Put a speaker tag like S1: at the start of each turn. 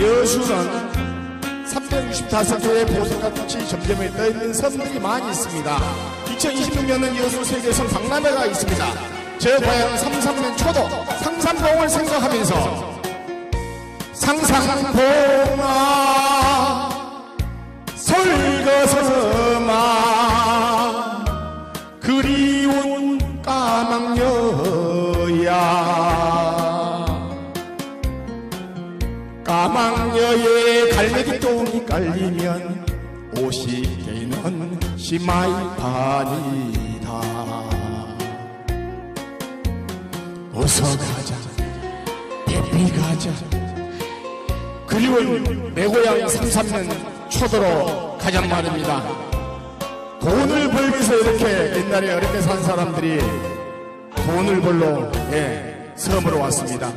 S1: 여수는 365개의 보석과 빛이 점점에 떠있는 섬들이 많이 있습니다. 2026년은 여수 세계섬 박람회가 있습니다. 저 고향 삼삼면 초도 상산봉을 생각하면서 상상봉아 설거서마 그리운 까망여 까망여에 갈매기 똥이 깔리면 오시게는 시마이판이다. 어서 가자 대피 가자. 그리운 내 고향 삼삼면 초도로 가장 말입니다. 돈을 위해서 이렇게 옛날에 어렵게 산 사람들이 돈을 벌러 예, 섬으로 왔습니다